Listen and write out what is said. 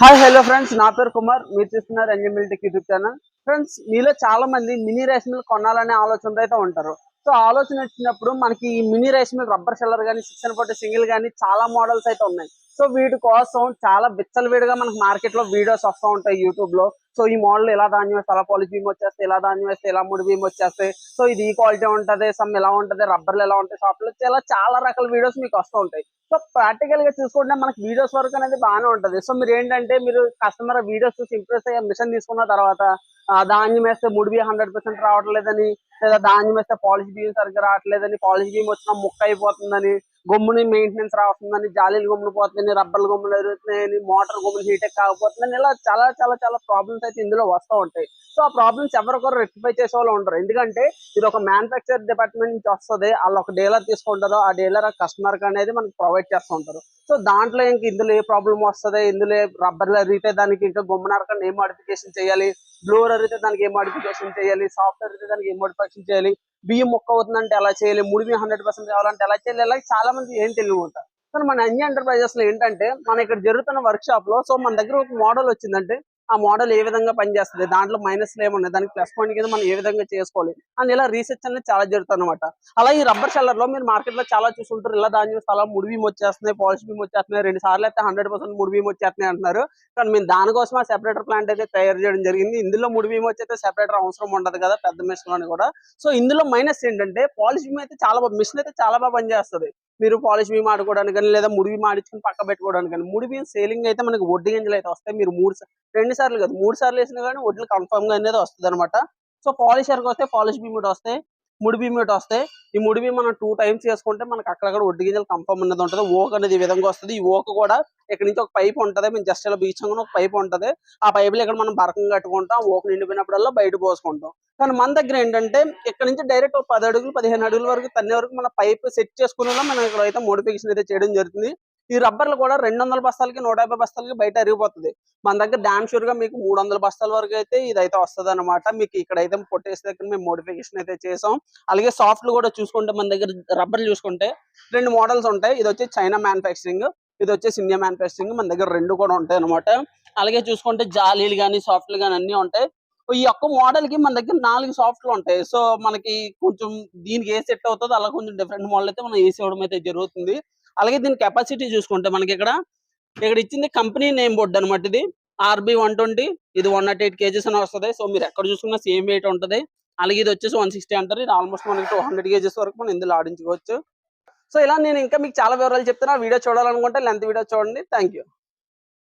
Hi hello friends నా పేరు కుమార్. మీరు చూస్తున్నారు Angel Tech YouTube channel friends మీలో చాలా మంది మినీ రైస్ మిల్ కొనాలనే ఆలోచనతో అయితే ఉంటారు. సో ఆలోచన వచ్చినప్పుడు మనకి ఈ mini rice mill rubber sheller కానీ సిక్స్ అండ్ ఫోర్టీ సింగిల్ కానీ చాలా మోడల్స్ అయితే ఉన్నాయి. సో వీటి కోసం చాలా విచ్చలవిడిగా మనకి మార్కెట్లో వీడియోస్ వస్తూ ఉంటాయి యూట్యూబ్లో. సో ఈ మోడల్ ఇలా ధాన్యం వేస్తే అలా పాలిష్ బీమ్ వచ్చేస్తే ఇలా ధాన్యం వేస్తే ఇలా ముడి బీమ్ వచ్చేస్తాయి సో ఇది ఈ క్వాలిటీ ఉంటది సమ్ ఎలా ఉంటది రబ్బర్లు ఎలా ఉంటాయి సాఫ్ట్లు ఇలా చాలా రకాల వీడియోస్ మీకు వస్తూ ఉంటాయి. సో ప్రాక్టికల్గా చూసుకుంటే మనకి వీడియోస్ వరకు అనేది బాగానే ఉంటది. సో మీరు ఏంటంటే మీరు కస్టమర్ వీడియోస్ చూసి ఇంప్రెస్ అయ్యే మిషన్ తీసుకున్న తర్వాత ఆ, ధాన్యం వేస్తే ముడివి హండ్రెడ్ పర్సెంట్ రావట్లేదని లేదా ధాన్యం వేస్తే పాలిష్ బీమ్ సరిగ్గా రావట్లేదని పాలిష్ బీమ్ వచ్చినా ముక్క అయిపోతుందని గమ్ముని మెయింటెనెన్స్ రాస్తుందని జాలీలు గమ్మున పోతుందని రబ్బర్లు గమ్ములు ఎరుగుతున్నాయని మోటార్ గమ్ములు హీట్ కాకపోతుందని ఇలా చాలా చాలా చాలా ప్రాబ్లమ్స్ అయితే ఇందులో వస్తూ ఉంటాయి. సో ఆ ప్రాబ్లమ్స్ ఎవరికొరు రెక్టిఫై చేసే వాళ్ళు ఉంటారు ఎందుకంటే ఇది ఒక మ్యానుఫ్యాక్చర్ డిపార్ట్మెంట్ నుంచి వస్తుంది. వాళ్ళు ఒక డీలర్ తీసుకుంటారో. ఆ డీలర్ కస్టమర్ అనేది మనకి ప్రొవైడ్ చేస్తూ ఉంటారు. సో దాంట్లో ఇంక ఇందులో ఏ ప్రాబ్లం వస్తుంది? ఇందులో రబ్బర్ అరిగితే దానికి ఇంకా గుమ్మనారకన్నా ఏం మోడిఫికేషన్ చేయాలి? బ్లూర్ అరిగితే దానికి ఏం మోడిఫికేషన్ చేయాలి? సాఫ్ట్వేర్ అరిగితే దానికి ఏం మోడిఫికేషన్ చేయాలి? బియ్యం మొక్క అవుతుందంటే ఎలా చేయాలి? ముడిమి హండ్రెడ్ పర్సెంట్ కావాలంటే ఎలా చేయాలి? ఇలా చాలా మంది ఏం తెలియదు ఉంటారు కానీ మన అన్ని ఎంటర్ప్రైజెస్లో ఏంటంటే మన ఇక్కడ జరుగుతున్న వర్క్ షాప్లో సో మన దగ్గర ఒక మోడల్ వచ్చిందంటే ఆ మోడల్ ఏ విధంగా పనిచేస్తుంది? దాంట్లో మైనస్ ఏమున్నాయి? దానికి ప్లస్ పాయింట్ కింద మనం ఏ విధంగా చేసుకోవాలి? అని ఇలా రీసెర్చ్ అనేది చాలా జరుగుతుంది అనమాట అలా ఈ రబ్బర్ షెల్లర్లో మీరు మార్కెట్లో చాలా చూసుకుంటారు ఇలా ధాన్యం స్థలం ముడి బీమ్ వచ్చేస్తున్నాయి పాలిష్ బీమ్ వచ్చేస్తున్నాయి. రెండు సార్లు అయితే హండ్రెడ్ పర్సెంట్ ముడి బీమ్ వచ్చేస్తున్నాయి అంటున్నారు. కానీ మేము దానికోసం ఆ సెపరేటర్ ప్లాంట్ అయితే తయారు చేయడం జరిగింది. ఇందులో ముడి బీమ్ వచ్చేస్తే సెపరేటర్ అవసరం ఉండదు కదా పెద్ద మిషన్ అని కూడా. సో ఇందులో మైనస్ ఏంటంటే పాలిష్ బీమ్ అయితే చాలా బాగా మిషన్ అయితే చాలా బాగా పనిచేస్తుంది. మీరు పాలిష్ బీమ్ ఆడుకోవడానికి కానీ లేదా ముడి బీమ్ ఆడించుకుని పక్క పెట్టుకోవడానికి కానీ ముడి బీమ్ సేలింగ్ అయితే మనకి వడ్డీ గింజలు అయితే వస్తాయి. మీరు మూడు రెండు సార్లు కాదు మూడు సార్లు వేసినా కానీ వడ్లు కన్ఫర్మ్గా అనేది వస్తుంది అనమాట సో పాలిషర్కి వస్తే పాలిష్ బీమ్ కూడా వస్తాయి. ముడి బియ్యం ఒకటి వస్తాయి. ఈ ముడి బియ్యం మనం టూ టైమ్స్ చేసుకుంటే మనకి అక్కడక్కడ ఒడ్డు గింజలు కంఫర్మ్ అనేది ఉంటుంది. ఓక్ అనేది ఈ విధంగా వస్తుంది. ఈ ఓక్ కూడా ఇక్కడ నుంచి ఒక పైప్ ఉంటది. మేము జస్ట్ ఇలా బీచంగా ఒక పైప్ ఉంటది. ఆ పైపులో ఇక్కడ మనం బరకం కట్టుకుంటాం. ఓక్ నిండిపోయినప్పుడల్లా బయట పోసుకుంటాం. కానీ మన దగ్గర ఏంటంటే ఇక్కడ నుంచి డైరెక్ట్ పది అడుగులు పదిహేను అడుగుల వరకు తన్నే వరకు మన పైప్ సెట్ చేసుకునేలా మనం ఇక్కడ అయితే మోడిఫికేషన్ అయితే చేయడం జరుగుతుంది. ఈ రబ్బర్లు కూడా రెండు వందల బస్తాలకి నూట యాభై బస్తాలకి బయట అరిగిపోతుంది. మన దగ్గర డామ్ షూర్గా మీకు మూడు వందల బస్తాల వరకు అయితే ఇది అయితే వస్తుంది అనమాట మీకు ఇక్కడ అయితే పొట్టేసి దగ్గర మేము మోడిఫికేషన్ అయితే చేసాం. అలాగే సాఫ్ట్లు కూడా చూసుకుంటే మన దగ్గర రబ్బర్లు చూసుకుంటే రెండు మోడల్స్ ఉంటాయి. ఇది వచ్చి చైనా మ్యానుఫ్యాక్చరింగ్ ఇది వచ్చేసి ఇండియా మ్యానుఫ్యాక్చరింగ్ మన దగ్గర రెండు కూడా ఉంటాయి అనమాట అలాగే చూసుకుంటే జాలీలు కానీ సాఫ్ట్లు కానీ అన్ని ఉంటాయి. ఈ ఒక్క మోడల్కి మన దగ్గర నాలుగు సాఫ్ట్లు ఉంటాయి. సో మనకి కొంచెం దీనికి ఏ సెట్ అవుతుందో అలా కొంచెం డిఫరెంట్ మోడల్ అయితే మనం వేసి ఇవ్వడం అయితే జరుగుతుంది. అలాగే దీని కెపాసిటీ చూసుకుంటే మనకి ఇక్కడ ఇక్కడ ఇచ్చింది కంపెనీ నేమ్ బోర్డు అనమాట ఇది. ఆర్బి వన్ ట్వంటీ ఇది వన్ నాట్ ఎయిట్ కేజీస్ అని వస్తుంది. సో మీరు ఎక్కడ చూసుకున్నా సేమ్ వెయిట్ ఉంటుంది. అలాగే ఇది వచ్చేసి వన్ సిక్స్టీ అంటారు. ఇది ఆల్మోస్ట్ మనకి టూ హండ్రెడ్ కేజీస్ వరకు మనం ఇందులో ఆడించుకోవచ్చు. సో ఇలా నేను ఇంకా మీకు చాలా వివరాలు చెప్తున్నా. వీడియో చూడాలనుకుంటే లెంత్ వీడియో చూడండి. Thank you